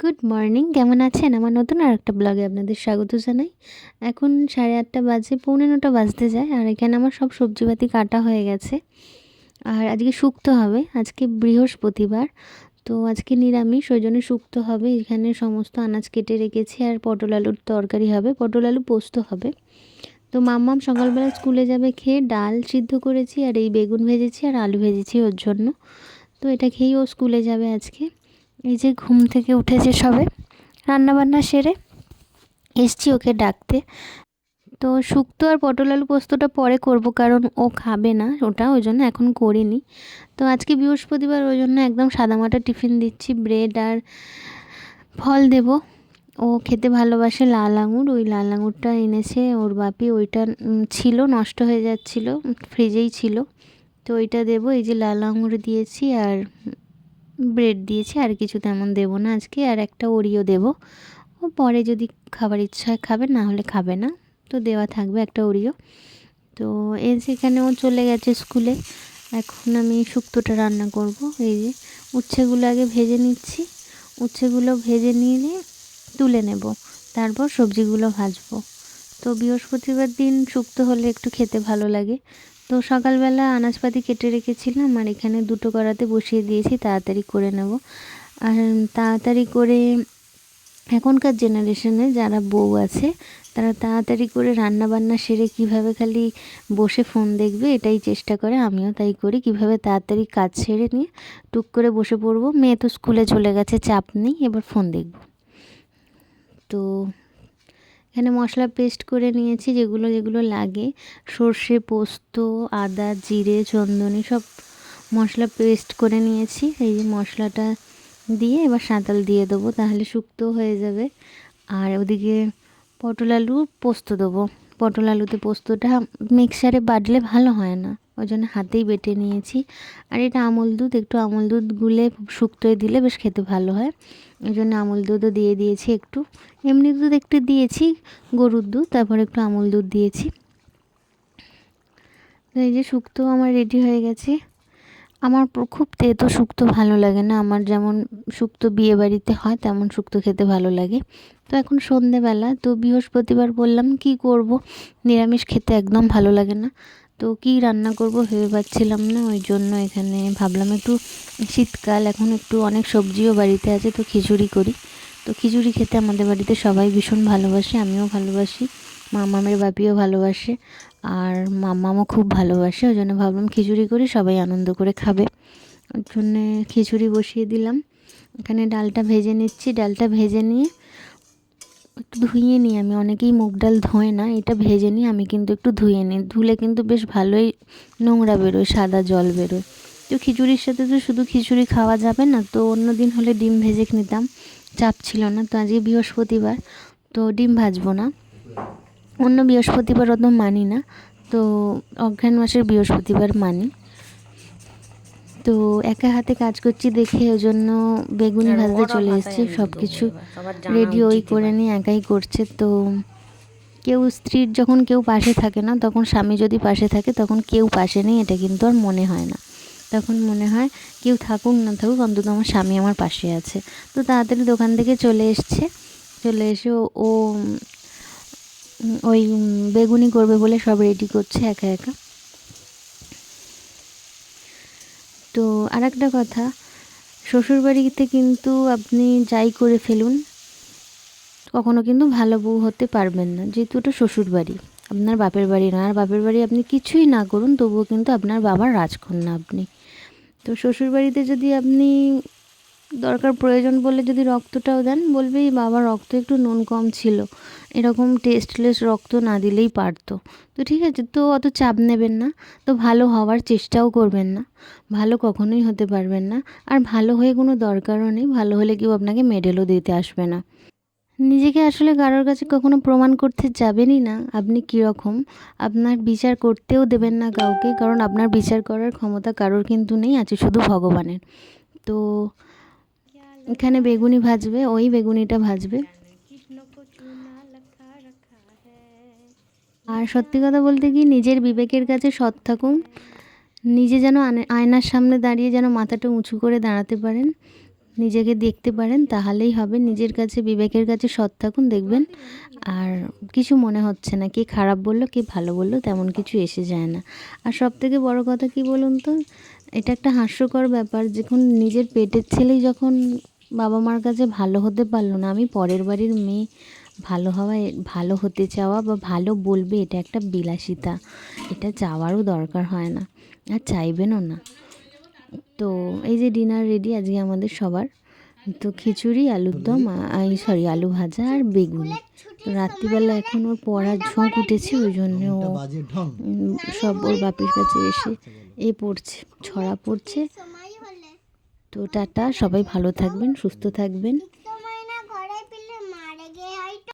Good morning কেমন আছেন? আমার নতুন আর একটা ব্লগে আপনাদের স্বাগত জানাই। এখন সাড়ে আটটা বাজে, পৌনে নটা বাজতে যায়, আর এখানে আমার সব সবজিপাতি কাটা হয়ে গেছে। আর আজকে শুক্তো হবে, আজকে বৃহস্পতিবার, তো আজকে নিরামিষ, ওই জন্য শুক্তো হবে। এখানে সমস্ত আনাজ কেটে রেখেছি, আর পটল আলুর তরকারি হবে, পটল আলু পোস্ত হবে। তো মাম্মাম সকালবেলা স্কুলে যাবে, খেয়ে ডাল সিদ্ধ করেছি, আর এই বেগুন ভেজেছি, আর আলু ভেজেছি ওর জন্য। তো এটা খেয়েই ও স্কুলে যাবে আজকে। এই যে ঘুম থেকে উঠেছে সবে, রান্নাবান্না সেরে এসছি ওকে ডাকতে। তো শুক্তো আর পটল আলু পোস্তটা পরে করব কারণ ও খাবে না ওটা, ওই জন্য এখন করিনি। তো আজকে বৃহস্পতিবার, ওই জন্য একদম সাদামাটা টিফিন দিচ্ছি, ব্রেড আর ফল দেব। ও খেতে ভালোবাসে লাল আঙুর, ওই লাল আঙুরটা এনেছে ওর বাপি, ওইটা ছিল, নষ্ট হয়ে যাচ্ছিল, ফ্রিজেই ছিল। তো ওইটা দেবো, এই যে লাল আঙুর দিয়েছি আর ব্রেড দিয়েছি, আর কিছু তেমন দেবো না আজকে, আর একটা ওরিও দেবো। ও পরে যদি খাবার ইচ্ছা হয় খাবে, না হলে খাবে না। তো দেওয়া থাকবে একটা ওরিও। তো এর সেখানে ও চলে গেছে স্কুলে। এখন আমি শুক্তোটা রান্না করব। এই যে উচ্ছেগুলো আগে ভেজে নিচ্ছি। উচ্ছেগুলো ভেজে নিয়ে তুলে নেব। তারপর সবজিগুলো ভাজবো। তো বৃহস্পতিবার দিন শুক্তো হলে একটু খেতে ভালো লাগে। তো সকালবেলা আনাজপাতি কেটে রেখেছিলাম আর এখানে দুটো কড়াতে বসিয়ে দিয়েছি, তাড়াতাড়ি করে নেব। আর তাড়াতাড়ি করে এখনকার জেনারেশনে যারা বউ আছে, তারা তাড়াতাড়ি করে রান্না বান্না সেরে কীভাবে খালি বসে ফোন দেখবে এটাই চেষ্টা করে, আমিও তাই করি। কীভাবে তাড়াতাড়ি কাজ সেরে নিয়ে টুক করে বসে পড়ব, মেয়ে তো স্কুলে চলে গেছে, চাপ নেই, এবার ফোন দেখব। তো এখানে মশলা পেস্ট করে নিয়েছি, যেগুলো যেগুলো লাগে। সর্ষে, পোস্ত, আদা, জিরে, চন্দনি সব মশলা পেস্ট করে নিয়েছি। এই যে মশলাটা দিয়ে এবার সাঁতাল দিয়ে দেবো, তাহলে শুক্ত হয়ে যাবে। আর ওদিকে পটল আলু পোস্ত দেবো। পটল আলুতে পোস্তটা মিক্সারে বাটলে ভালো হয় না। ওই জন্য হাতেই বেটে নিয়েছি। আর এটা আমল দুধ, একটু আমল দুধ গুলে শুক্তোয় দিলে বেশ খেতে ভালো হয়। ওই জন্য আমল দুধও দিয়ে দিয়েছি একটু। এমনি দুধ একটু দিয়েছি, গরুর দুধ, তারপর একটু আমল দুধ দিয়েছি। এই যে শুক্তো আমার রেডি হয়ে গেছে। আমার খুব তেতো শুক্তো ভালো লাগে না। আমার যেমন শুক্তো বিয়ে বাড়িতে হয়, তেমন শুক্তো খেতে ভালো লাগে। তো এখন সন্ধেবেলা, তো বৃহস্পতিবার বললাম কি করব? নিরামিষ খেতে একদম ভালো লাগে না। তো কি রান্না করব ভেবে পাচ্ছিলাম না, ওই জন্য এখানে ভাবলাম একটু শীতকাল, এখন একটু অনেক সবজিও বাড়িতে আছে তো খিচুড়ি করি। তো খিচুড়ি খেতে আমাদের বাড়িতে সবাই ভীষণ ভালোবাসে, আমিও ভালোবাসি মামামের বাপিও ভালোবাসে, আর মামামও খুব ভালোবাসে, ওই জন্য ভাবলাম খিচুড়ি করি সবাই আনন্দ করে খাবে। ওর জন্যে খিচুড়ি বসিয়ে দিলাম। এখানে ডালটা ভেজে নিচ্ছি, ডালটা ভেজে নিয়ে একটু ধুইয়ে নিই, আমি অনেকেই মুগ ডাল ধোয় না, এটা ভেজে নিই, আমি কিন্তু একটু ধুয়ে নিই। ধুলে কিন্তু বেশ ভালোই নোংরা বেরোয়, সাদা জল বেরোয়। তো খিচুড়ির সাথে তো শুধু খিচুড়ি খাওয়া যাবে না, তো অন্য দিন হলে ডিম ভেজে নিতাম, চাপ ছিল না। তো আজকে বৃহস্পতিবার, তো ডিম ভাজবো না। অন্য বৃহস্পতিবার অত মানি না, তো অজ্ঞান মাসের বৃহস্পতিবার মানি। তো একা হাতে কাজ করছি দেখে ওই জন্য বেগুনি ভাজতে চলে এসেছি সব কিছু রেডি ওই করে নিয়ে একাই করছে তো কেউ স্ত্রীর যখন কেউ পাশে থাকে না তখন স্বামী যদি পাশে থাকে তখন কেউ পাশে নেই এটা কিন্তু আর মনে হয় না। তখন মনে হয় কেউ থাকুক না থাকুক অন্তত আমার স্বামী আমার পাশে আছে। তো তাড়াতাড়ি দোকান থেকে চলে এসছে চলে এসে ও ওই বেগুনি করবে বলে সব রেডি করছে একা একা। তো আর একটা কথা, শ্বশুরবাড়িতে কিন্তু আপনি যাই করে ফেলুন, কখনো কিন্তু ভালো বউ হতে পারবেন না, যেহেতু ওটা শ্বশুরবাড়ি। আপনার বাপের বাড়ি না, আর বাপের বাড়ি আপনি কিছুই না করুন, তবুও কিন্তু আপনার বাবার রাজকন্যা আপনি। তো শ্বশুরবাড়িতে যদি আপনি দরকার প্রয়োজন বলে যদি রক্তটাও দেন, বলবে বাবার রক্ত একটু নুন কম ছিল। এরকম টেস্টলেস রক্ত না দিলেই পারতো। তো ঠিক আছে, তো অত চাপ নেবেন না। তো ভালো হওয়ার চেষ্টাও করবেন না। ভালো কখনোই হতে পারবেন না। আর ভালো হয়ে কোনো দরকারও নেই। ভালো হলে কেউ আপনাকে মেডেলও দিতে আসবে না। নিজেকে আসলে কারোর কাছে কখনো প্রমাণ করতে যাবেনই না। আপনি কীরকম? আপনার বিচার করতেও দেবেন না কাউকে, কারণ আপনার বিচার করার ক্ষমতা কারোর কিন্তু নেই, আছে শুধু ভগবানের। তো এখানে বেগুনি ভাজবে, ওই বেগুনিটা ভাজবে। আর সত্যি কথা বলতে কি, নিজের বিবেকের কাছে সৎ থাকুন। নিজে যেন আয়নার সামনে দাঁড়িয়ে যেন মাথাটা উঁচু করে দাঁড়াতে পারেন, নিজেকে দেখতে পারেন, তাহলেই হবে। নিজের কাছে, বিবেকের কাছে সৎ থাকুন, দেখবেন আর কিছু মনে হচ্ছে না। কে খারাপ বলল, কে ভালো বলল, তেমন কিছু এসে যায় না। আর সব থেকে বড় কথা কি বলুন তো, এটা একটা হাস্যকর ব্যাপার। যখন নিজের পেটের ছেলেই যখন বাবা মার কাছে ভালো হতে পারল না। আমি পরের বাড়ির মেয়ে ভালো হওয়া ভালো হতে চাওয়া বা ভালো বলবে এটা একটা বিলাসিতা। এটা চাওয়ারও দরকার হয় না আর চাইবেনও না। তো এই যে ডিনার রেডি আজকে আমাদের সবার। তো খিচুড়ি আলুর দম সরি আলু ভাজা আর বেগুন। তো রাত্রিবেলা এখন ওর পড়ার ঝোঁক উঠেছে ওই জন্য ও সব ওর বাপির কাছে এসে এ পড়ছে ছড়া পড়ছে। তো টাটা সবাই ভালো থাকবেন সুস্থ থাকবেন।